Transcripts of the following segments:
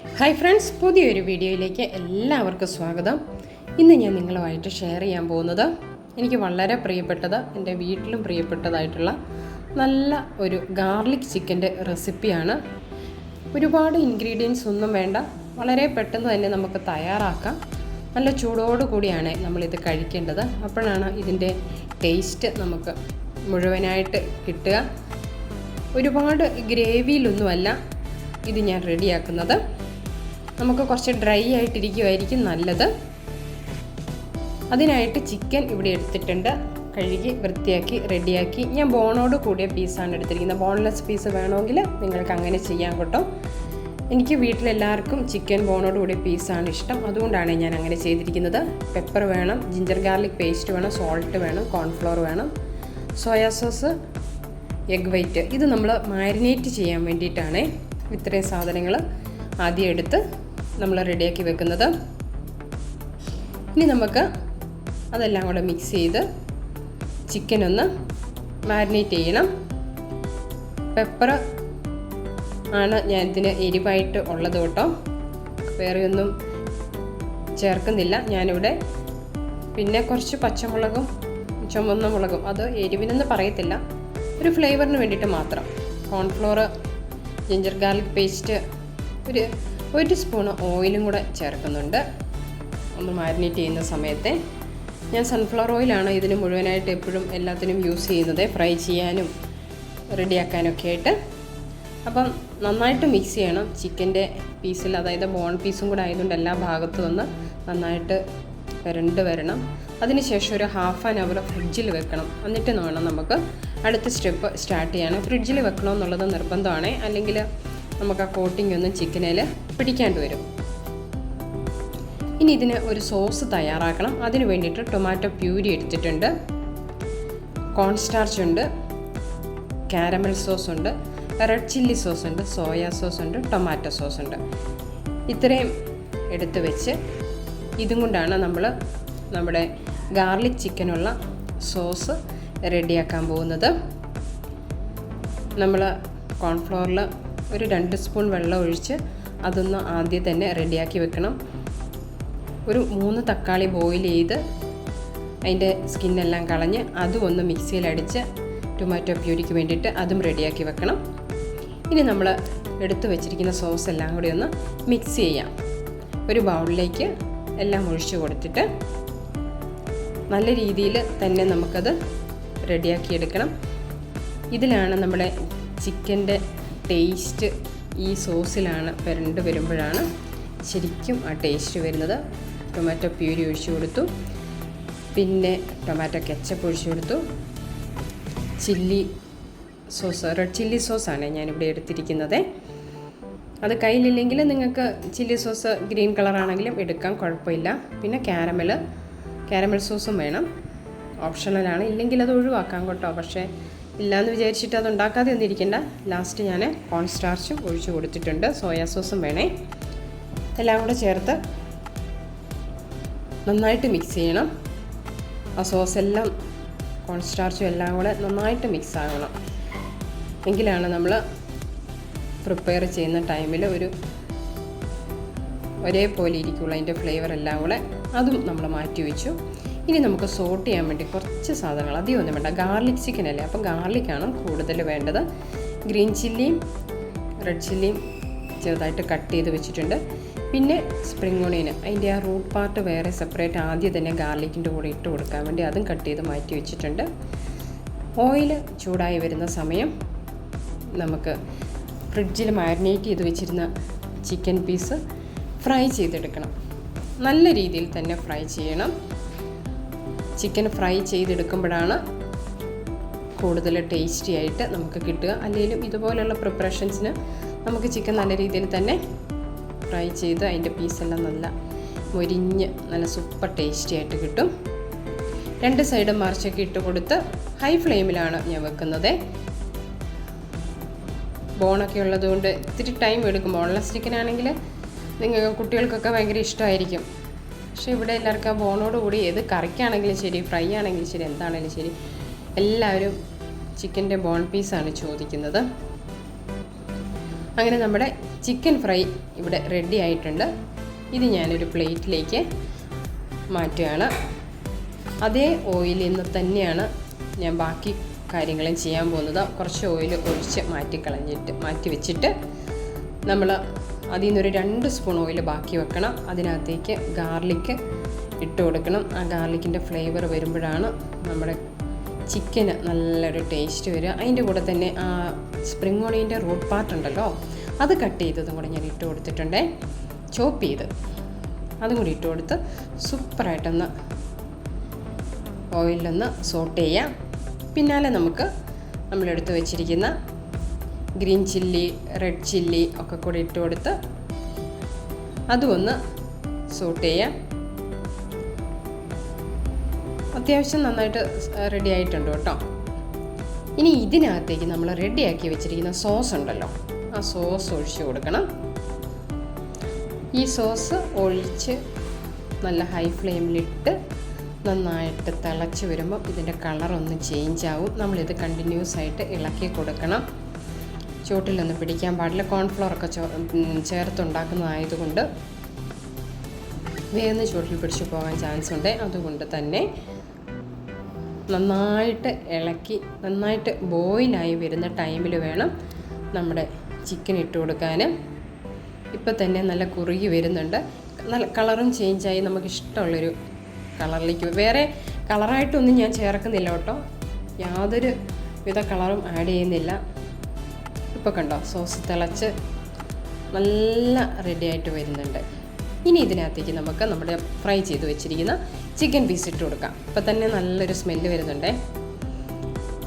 Hi friends പുതിയൊരു വീഡിയോയിലേക്ക് എല്ലാവർക്കും സ്വാഗതം. ഇന്ന് ഞാൻ നിങ്ങളുമായിട്ട് ഷെയർ ചെയ്യാൻ പോകുന്നത് എനിക്ക് വളരെ പ്രിയപ്പെട്ടത് എന്റെ വീട്ടിലും പ്രിയപ്പെട്ടതായിട്ടുള്ള നല്ല ഒരു ഗാർലിക് ചിക്കന്റെ റെസിപ്പിയാണ് ഒരുപാട് ഇൻഗ്രീഡിയൻസ് ഒന്നും വേണ്ട വളരെ പെട്ടെന്ന് തന്നെ നമുക്ക് തയ്യാറാക്കാം. നല്ല ചൂടോടു കൂടിയാണ് നമ്മളിത് കഴിക്കേണ്ടത്. അപ്പോഴാണ് ഇതിന്റെ ടേസ്റ്റ് നമുക്ക് മുഴുവനായിട്ട് കിട്ടുക. ഒരുപാട് ഗ്രേവിയിലൊന്നുമല്ല ഇത് ഞാൻ റെഡിയാക്കുന്നത് നമുക്ക് കുറച്ച് ഡ്രൈ ആയിട്ടിരിക്കുമായിരിക്കും നല്ലത്. അതിനായിട്ട് ചിക്കൻ ഇവിടെ എടുത്തിട്ടുണ്ട്. കഴുകി വൃത്തിയാക്കി റെഡിയാക്കി. ഞാൻ ബോണോട് കൂടിയ പീസാണ് എടുത്തിരിക്കുന്നത്. ബോൺലെസ് പീസ് വേണമെങ്കിൽ നിങ്ങൾക്ക് അങ്ങനെ ചെയ്യാൻ കേട്ടോ. എനിക്ക് വീട്ടിലെല്ലാവർക്കും ചിക്കൻ ബോണോട് കൂടിയ പീസാണ് ഇഷ്ടം. അതുകൊണ്ടാണ് ഞാൻ അങ്ങനെ ചെയ്തിരിക്കുന്നത്. പെപ്പർ വേണം ജിഞ്ചർ ഗാർലിക് പേസ്റ്റ് വേണം സോൾട്ട് വേണം കോൺഫ്ലോർ വേണം സോയാ സോസ് എഗ് വൈറ്റ് ഇത് നമ്മൾ മാരിനേറ്റ് ചെയ്യാൻ വേണ്ടിയിട്ടാണ് ഇത്രയും സാധനങ്ങൾ ആദ്യം എടുത്ത് നമ്മൾ റെഡിയാക്കി വെക്കുന്നത്. ഇനി നമുക്ക് അതെല്ലാം കൂടെ മിക്സ് ചെയ്ത് ചിക്കൻ ഒന്ന് മാരിനേറ്റ് ചെയ്യണം. പെപ്പർ ആണ് ഞാൻ ഇതിന് എരിവായിട്ട് ഉള്ളത് കേട്ടോ. വേറെ ഒന്നും ചേർക്കുന്നില്ല. ഞാനിവിടെ പിന്നെ കുറച്ച് പച്ചമുളകും ചുമന്ന മുളകും അത് എരിവിനെന്ന് പറയത്തില്ല. ഒരു ഫ്ലേവറിന് വേണ്ടിയിട്ട് മാത്രം. കോൺഫ്ലോർ ജിഞ്ചർ ഗാർലിക് പേസ്റ്റ് ഒരു ഒരു സ്പൂൺ ഓയിലും കൂടെ ചേർക്കുന്നുണ്ട്. ഒന്ന് മാരിനേറ്റ് ചെയ്യുന്ന സമയത്ത് ഞാൻ സൺഫ്ലവർ ഓയിലാണ് ഇതിന് മുഴുവനായിട്ട് എപ്പോഴും എല്ലാത്തിനും യൂസ് ചെയ്യുന്നത്. ഫ്രൈ ചെയ്യാനും റെഡിയാക്കാനൊക്കെ ആയിട്ട്. അപ്പം നന്നായിട്ട് മിക്സ് ചെയ്യണം. ചിക്കന്റെ പീസിൽ അതായത് ബോൺ പീസും കൂടെ ആയതുകൊണ്ട് എല്ലാ ഭാഗത്തു നിന്ന് നന്നായിട്ട് വരണ്ട് വരണം. അതിനുശേഷം ഒരു ഹാഫ് ആൻ അവർ ഫ്രിഡ്ജിൽ വെക്കണം. എന്നിട്ട് വേണം നമുക്ക് അടുത്ത സ്റ്റെപ്പ് സ്റ്റാർട്ട് ചെയ്യണം ഫ്രിഡ്ജിൽ വെക്കണമെന്നുള്ളത് നിർബന്ധമാണ്. അല്ലെങ്കിൽ നമുക്ക് ആ കോട്ടിംഗ് ഒന്നും ചിക്കനിൽ പിടിക്കാണ്ട് വരും. ഇനി ഇതിന് ഒരു സോസ് തയ്യാറാക്കണം. അതിന് വേണ്ടിയിട്ട് ടൊമാറ്റോ പ്യൂരി എടുത്തിട്ടുണ്ട്. കോൺസ്റ്റാർച്ച് ഉണ്ട്. കാരമൽ സോസ് ഉണ്ട്. റെഡ് ചില്ലി സോസ് ഉണ്ട്. സോയാ സോസ് ഉണ്ട്. ടൊമാറ്റോ സോസ് ഉണ്ട്. ഇത്രയും എടുത്ത് വെച്ച് ഇതും കൊണ്ടാണ് നമ്മൾ നമ്മുടെ ഗാർലിക് ചിക്കനുള്ള സോസ് റെഡിയാക്കാൻ പോകുന്നത്. നമ്മൾ കോൺഫ്ലോറിൽ ഒരു രണ്ട് സ്പൂൺ വെള്ളം ഒഴിച്ച് അതൊന്ന് ആദ്യം തന്നെ റെഡിയാക്കി വെക്കണം. ഒരു മൂന്ന് തക്കാളി ബോയിൽ ചെയ്ത് അതിന്റെ സ്കിന്നെല്ലാം കളഞ്ഞ് അതും ഒന്ന് മിക്സിയിലടിച്ച് ടൊമാറ്റോ പ്യൂരിക്ക് വേണ്ടിയിട്ട് അതും റെഡിയാക്കി വെക്കണം. ഇനി നമ്മൾ എടുത്തു വെച്ചിരിക്കുന്ന സോസ് എല്ലാം കൂടി ഒന്ന് മിക്സ് ചെയ്യാം. ഒരു ബൗളിലേക്ക് എല്ലാം ഒഴിച്ചു കൊടുത്തിട്ട് നല്ല രീതിയിൽ തന്നെ നമുക്കത് റെഡിയാക്കിയെടുക്കണം ഇതിലാണ് നമ്മുടെ ചിക്കന്റെ ടേസ്റ്റ് ഈ സോസിലാണ് വരണ്ട് വരുമ്പോഴാണ് ശരിക്കും ആ ടേസ്റ്റ് വരുന്നത്. ടൊമാറ്റോ പ്യൂരി ഒഴിച്ചു കൊടുത്തു. പിന്നെ ടൊമാറ്റോ കെച്ചപ്പ് ഒഴിച്ചു കൊടുത്തു. ചില്ലി സോസ് റെഡ് ചില്ലി സോസാണ് ഞാനിവിടെ എടുത്തിരിക്കുന്നത്. അത് കയ്യിലില്ലെങ്കിൽ നിങ്ങൾക്ക് ചില്ലി സോസ് ഗ്രീൻ കളറാണെങ്കിലും എടുക്കാം കുഴപ്പമില്ല. പിന്നെ ക്യാരമൽ ക്യാരമൽ സോസും വേണം. ഓപ്ഷണലാണ് ഇല്ലെങ്കിൽ അത് ഒഴിവാക്കാം കേട്ടോ. പക്ഷേ ഇല്ലയെന്ന് വിചാരിച്ചിട്ട് അത് ഉണ്ടാക്കാതെ ഒന്നും ലാസ്റ്റ് ഞാൻ കോൺ സ്റ്റാർച്ച് ഒഴിച്ച് കൊടുത്തിട്ടുണ്ട്. സോയാ സോസും വേണേ. എല്ലാം കൂടെ ചേർത്ത് നന്നായിട്ട് മിക്സ് ചെയ്യണം. ആ സോസ് എല്ലാം കോൺ സ്റ്റാർച്ചും എല്ലാം കൂടെ നന്നായിട്ട് മിക്സ് ആകണം. എങ്കിലാണ് നമ്മൾ പ്രിപ്പയർ ചെയ്യുന്ന ടൈമിൽ ഒരു ഒരേപോലെ ഇരിക്കുള്ളൂ. അതിന്റെ ഫ്ലേവർ എല്ലാം കൂടെ. അതും നമ്മൾ മാറ്റി വെച്ചു. ഇനി നമുക്ക് സോട്ട് ചെയ്യാൻ വേണ്ടി കുറച്ച് സാധനങ്ങൾ. അധികം ഒന്നും വേണ്ട. ഗാർലിക് ചിക്കൻ അല്ലേ? അപ്പം ഗാർലിക്കാണ് കൂടുതൽ വേണ്ടത്. ഗ്രീൻ ചില്ലിയും റെഡ് ചില്ലിയും ചെറുതായിട്ട് കട്ട് ചെയ്ത് വെച്ചിട്ടുണ്ട്. പിന്നെ സ്പ്രിംഗ് ഓണിയന് അതിന്റെ ആ റൂട്ട് പാർട്ട് വേറെ സെപ്പറേറ്റ് ആദ്യം തന്നെ ഗാർലിക്കിന്റെ കൂടെ ഇട്ട് കൊടുക്കാൻ വേണ്ടി അതും കട്ട് ചെയ്ത് മാറ്റി വെച്ചിട്ടുണ്ട്. ഓയിൽ ചൂടായി വരുന്ന സമയം നമുക്ക് ഫ്രിഡ്ജിൽ മാരിനേറ്റ് ചെയ്ത് വെച്ചിരുന്ന ചിക്കൻ പീസ് ഫ്രൈ ചെയ്തെടുക്കണം. നല്ല രീതിയിൽ തന്നെ ഫ്രൈ ചെയ്യണം. ചിക്കൻ ഫ്രൈ ചെയ്തെടുക്കുമ്പോഴാണ് കൂടുതൽ ടേസ്റ്റി ആയിട്ട് നമുക്ക് കിട്ടുക. അല്ലെങ്കിലും ഇതുപോലെയുള്ള പ്രിപ്പറേഷൻസിന് നമുക്ക് ചിക്കൻ നല്ല രീതിയിൽ തന്നെ ഫ്രൈ ചെയ്ത് അതിന്റെ പീസെല്ലാം നല്ല മൊരിഞ്ഞ് നല്ല സൂപ്പർ ടേസ്റ്റി ആയിട്ട് കിട്ടും. രണ്ട് സൈഡും മറിച്ചൊക്കെ ഇട്ട് കൊടുത്ത് ഹൈ ഫ്ലെയിമിലാണ് ഞാൻ വെക്കുന്നത്. ബോണൊക്കെ ഉള്ളതുകൊണ്ട് ഇത്തിരി ടൈം എടുക്കും. ബോൺലെസ് ചിക്കൻ ആണെങ്കിൽ നിങ്ങൾ കുട്ടികൾക്കൊക്കെ ഭയങ്കര ഇഷ്ടമായിരിക്കും. പക്ഷേ ഇവിടെ എല്ലാവർക്കും ആ ബോണോട് കൂടി ഏത് കറിക്കാണെങ്കിലും ശരി ഫ്രൈ ആണെങ്കിലും ശരി എന്താണെങ്കിലും ശരി എല്ലാവരും ചിക്കന്റെ ബോൺ പീസാണ് ചോദിക്കുന്നത്. അങ്ങനെ നമ്മുടെ ചിക്കൻ ഫ്രൈ ഇവിടെ റെഡി ആയിട്ടുണ്ട്. ഇത് ഞാനൊരു പ്ലേറ്റിലേക്ക് മാറ്റുകയാണ്. അതേ ഓയിലിൽ നിന്ന് തന്നെയാണ് ഞാൻ ബാക്കി കാര്യങ്ങളും ചെയ്യാൻ പോകുന്നത്. കുറച്ച് ഓയിൽ ഒഴിച്ച് മാറ്റിക്കളഞ്ഞിട്ട് മാറ്റി വെച്ചിട്ട് നമ്മൾ അതിൽ നിന്നൊരു രണ്ട് സ്പൂൺ ഓയിൽ ബാക്കി വെക്കണം. അതിനകത്തേക്ക് ഗാർലിക്ക് ഇട്ട് കൊടുക്കണം. ആ ഗാർലിക്കിന്റെ ഫ്ലേവർ വരുമ്പോഴാണ് നമ്മുടെ ചിക്കന് നല്ലൊരു ടേസ്റ്റ് വരിക. അതിന്റെ കൂടെ തന്നെ ആ സ്പ്രിങ് ഓണിയന്റെ റൂട്ട് പാർട്ട് ഉണ്ടല്ലോ അത് കട്ട് ചെയ്തതും കൂടെ ഞാൻ ഇട്ട് കൊടുത്തിട്ടുണ്ടേ. ചോപ്പ് ചെയ്ത് അതും കൂടി ഇട്ട് കൊടുത്ത് സൂപ്പറായിട്ടൊന്ന് ഓയിലൊന്ന് സോട്ട് ചെയ്യാം. പിന്നാലെ നമുക്ക് നമ്മളെടുത്ത് വെച്ചിരിക്കുന്ന ഗ്രീൻ ചില്ലി റെഡ് ചില്ലി ഒക്കെ കൂടി ഇട്ട് കൊടുത്ത് അതും ഒന്ന് സോട്ട് ചെയ്യാം. അത്യാവശ്യം നന്നായിട്ട് റെഡി ആയിട്ടുണ്ട് കേട്ടോ. ഇനി ഇതിനകത്തേക്ക് നമ്മൾ റെഡിയാക്കി വെച്ചിരിക്കുന്ന സോസ് ഉണ്ടല്ലോ ആ സോസ് ഒഴിച്ച് കൊടുക്കണം. ഈ സോസ് ഒഴിച്ച് നല്ല ഹൈ ഫ്ലെയിമിലിട്ട് നന്നായിട്ട് തിളച്ച് വരുമ്പോൾ ഇതിന്റെ കളറൊന്ന് ചേഞ്ച് ആവും. നമ്മളിത് കണ്ടിന്യൂസ് ആയിട്ട് ഇളക്കി കൊടുക്കണം. ചൂട്ടിലൊന്നും പിടിക്കാൻ പാടില്ല. കോൺഫ്ലോർ ഒക്കെ ചേർത്തുണ്ടാക്കുന്നതായതുകൊണ്ട് വേഗം ചൂട്ടിൽ പിടിച്ചു പോകാൻ ചാൻസ് ഉണ്ട്. അതുകൊണ്ട് തന്നെ നന്നായിട്ട് ഇളക്കി നന്നായിട്ട് ബോയിലായി വരുന്ന ടൈമിൽ വേണം നമ്മുടെ ചിക്കൻ ഇട്ട് കൊടുക്കാൻ ഇപ്പം തന്നെ നല്ല കുറുകി വരുന്നുണ്ട്. നല്ല കളറും ചേഞ്ചായി നമുക്ക് ഇഷ്ടമുള്ളൊരു കളറിലേക്ക് വേറെ കളറായിട്ടൊന്നും ഞാൻ ചേർക്കുന്നില്ല കേട്ടോ. യാതൊരു വിധ കളറും ആഡ് ചെയ്യുന്നില്ല. ഇപ്പോൾ കണ്ടോ സോസ് തിളച്ച് നല്ല റെഡി ആയിട്ട് വരുന്നുണ്ട്. ഇനി ഇതിനകത്തേക്ക് നമുക്ക് നമ്മുടെ ഫ്രൈ ചെയ്ത് വെച്ചിരിക്കുന്ന ചിക്കൻ പീസ് ഇട്ട് കൊടുക്കാം. ഇപ്പം തന്നെ നല്ലൊരു സ്മെല്ല് വരുന്നുണ്ടേ.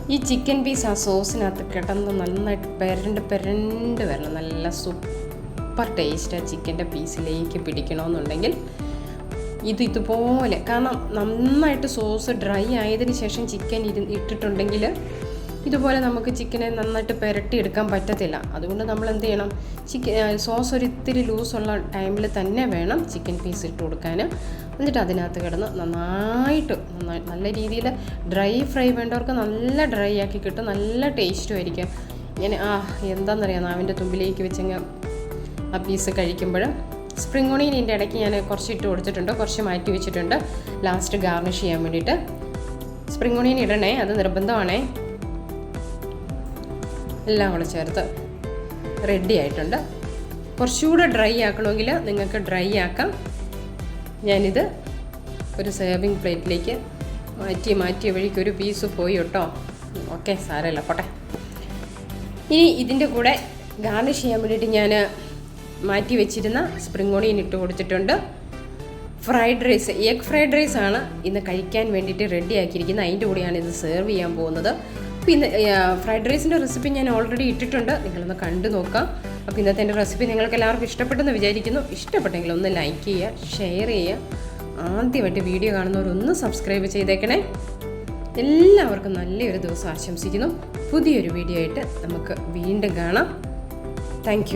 ഈ ചിക്കൻ പീസ് ആ സോസിനകത്ത് കിടന്ന് നന്നായിട്ട് പെരണ്ട് പെരണ്ട് വരണം. നല്ല സൂപ്പർ ടേസ്റ്റ് ആ ചിക്കന്റെ പീസിലേക്ക് പിടിക്കണമെന്നുണ്ടെങ്കിൽ ഇത് ഇതുപോലെ. കാരണം നന്നായിട്ട് സോസ് ഡ്രൈ ആയതിന് ശേഷം ചിക്കൻ ഇരു ഇട്ടിട്ടുണ്ടെങ്കിൽ ഇതുപോലെ നമുക്ക് ചിക്കനെ നന്നായിട്ട് പുരട്ടിയെടുക്കാൻ പറ്റത്തില്ല. അതുകൊണ്ട് നമ്മൾ എന്ത് ചെയ്യണം? ചിക്കൻ സോസ് ഒരിത്തിരി ലൂസുള്ള ടൈമിൽ തന്നെ വേണം ചിക്കൻ പീസ് ഇട്ട് കൊടുക്കാൻ എന്നിട്ട് അതിനകത്ത് കിടന്ന് നന്നായിട്ട് നന്നായി നല്ല രീതിയിൽ ഡ്രൈ ഫ്രൈ വേണ്ടവർക്ക് നല്ല ഡ്രൈ ആക്കി കിട്ടും. നല്ല ടേസ്റ്റും ആയിരിക്കും. ഇങ്ങനെ ആ എന്താണെന്നറിയാം നാവിന്റെ തുമ്പിലേക്ക് വെച്ചങ്ങ് ആ പീസ് കഴിക്കുമ്പോൾ സ്പ്രിംഗ് ഓണിയൻ ഇതിന്റെ ഇടയ്ക്ക് ഞാൻ കുറച്ച് ഇട്ട് കൊടുത്തിട്ടുണ്ട്. കുറച്ച് മാറ്റി വെച്ചിട്ടുണ്ട്. ലാസ്റ്റ് ഗാർണിഷ് ചെയ്യാൻ വേണ്ടിയിട്ട്. സ്പ്രിംഗ് ഓണിയൻ ഇടണേ അത് നിർബന്ധമാണേ. എല്ലാം കൂടെ ചേർത്ത് റെഡി ആയിട്ടുണ്ട്. കുറച്ചുകൂടെ ഡ്രൈ ആക്കണമെങ്കിൽ നിങ്ങൾക്ക് ഡ്രൈ ആക്കാം. ഞാനിത് ഒരു സേവിങ് പ്ലേറ്റിലേക്ക് മാറ്റി മാറ്റിയ വഴിക്ക് ഒരു പീസ് പോയി കേട്ടോ. ഓക്കെ സാരമില്ല പോട്ടെ. ഇനി ഇതിന്റെ കൂടെ ഗാർണിഷ് ചെയ്യാൻ വേണ്ടിയിട്ട് ഞാൻ മാറ്റി വെച്ചിരുന്ന സ്പ്രിംഗ് ഓണിയൻ ഇട്ട് കൊടുത്തിട്ടുണ്ട്. Fried rice egg fried rice ആണ് ഇന്ന് കഴിക്കാൻ വേണ്ടിയിട്ട് റെഡി ആക്കിയിരിക്കുന്നത്. അതിന്റെ കൂടെയാണ് ഇത് സെർവ് ചെയ്യാൻ പോകുന്നത്. ഇന്ന് ഫ്രൈഡ് റൈസിന്റെ റെസിപ്പി ഞാൻ ഓൾറെഡി ഇട്ടിട്ടുണ്ട്. നിങ്ങളൊന്ന് കണ്ടു നോക്കാം അപ്പോൾ ഇന്നത്തെ എന്റെ റെസിപ്പി നിങ്ങൾക്ക് എല്ലാവർക്കും ഇഷ്ടപ്പെട്ടെന്ന് വിചാരിക്കുന്നു. ഇഷ്ടപ്പെട്ടെങ്കിൽ ഒന്ന് ലൈക്ക് ചെയ്യുക ഷെയർ ചെയ്യുക. ആദ്യമായിട്ട് വീഡിയോ കാണുന്നവരൊന്ന് സബ്സ്ക്രൈബ് ചെയ്തേക്കണേ. എല്ലാവർക്കും നല്ലൊരു ദിവസം ആശംസിക്കുന്നു. പുതിയൊരു വീഡിയോ ആയിട്ട് നമുക്ക് വീണ്ടും കാണാം. Thank